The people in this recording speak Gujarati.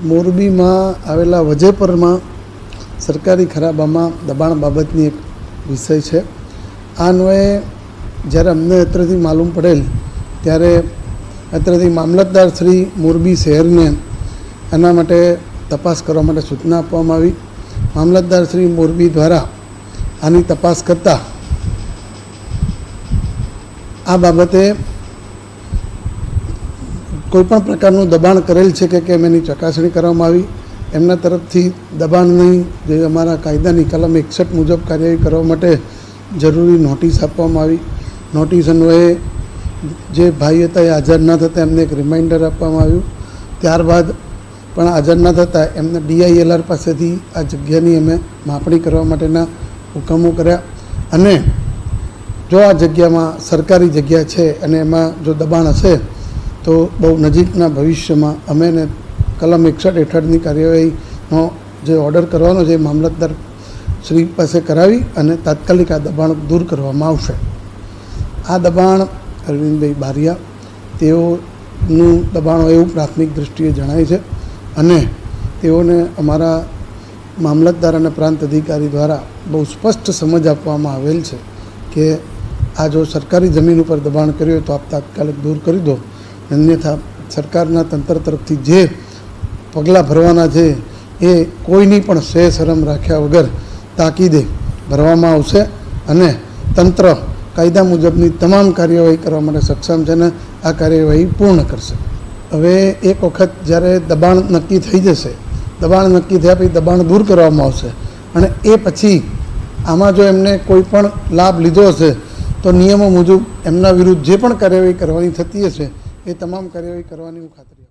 મોરબીમાં આવેલા વજેપરમાં સરકારી ખરાબામાં દબાણ બાબતની એક વિષય છે. આ અન્વયે જ્યારે અમને અત્રેથી માલુમ પડેલ, ત્યારે અત્રેથી મામલતદાર શ્રી મોરબી શહેરને એના માટે તપાસ કરવા માટે સૂચના આપવામાં આવી. મામલતદાર શ્રી મોરબી દ્વારા આની તપાસ કરતાં આ બાબતે કોઈપણ પ્રકારનું દબાણ કરેલ છે કે કેમ એની ચકાસણી કરવામાં આવી. એમના તરફથી દબાણની જે અમારા કાયદાની કલમ એકસઠ મુજબ કાર્યવાહી કરવા માટે જરૂરી નોટિસ આપવામાં આવી. નોટિસ અન્વયે જે ભાઈ હતા એ હાજર ન થતાં એમને એક રિમાઇન્ડર આપવામાં આવ્યું. ત્યારબાદ પણ હાજર ન થતાં એમને ડીઆઈએલઆર પાસેથી આ જગ્યાની અમે માપણી કરવા માટેના હુકમો કર્યા. અને જો આ જગ્યામાં સરકારી જગ્યા છે અને એમાં જો દબાણ હશે તો બહુ નજીકના ભવિષ્યમાં અમે એને કલમ એકસઠ હેઠળની કાર્યવાહીનો જે ઓર્ડર કરવાનો છે એ મામલતદાર શ્રી પાસે કરાવી અને તાત્કાલિક આ દબાણ દૂર કરવામાં આવશે. આ દબાણ અરવિંદભાઈ બારિયા, તેઓનું દબાણ હોય એવું પ્રાથમિક દૃષ્ટિએ જણાય છે અને તેઓને અમારા મામલતદાર અને પ્રાંત અધિકારી દ્વારા બહુ સ્પષ્ટ સમજ આપવામાં આવેલ છે કે આ જો સરકારી જમીન ઉપર દબાણ કર્યું હોય તો આપ તાત્કાલિક દૂર કરી દો. અન્યથા સરકારના તંત્ર તરફથી જે પગલાં ભરવાના છે, એ કોઈની પણ સે શરમ રાખ્યા વગર તાકીદે ભરવામાં આવશે અને તંત્ર કાયદા મુજબની તમામ કાર્યવાહી કરવા માટે સક્ષમ છે ને આ કાર્યવાહી પૂર્ણ કરશે. હવે એક વખત જ્યારે દબાણ નક્કી થઈ જશે, દબાણ નક્કી થયા પછી દબાણ દૂર કરવામાં આવશે અને એ પછી આમાં જો એમને કોઈ પણ લાભ લીધો હશે, તો નિયમો મુજબ એમના વિરુદ્ધ જે પણ કાર્યવાહી કરવાની થતી હશે એ તમામ કાર્યવાહી કરવાની હું ખાતરી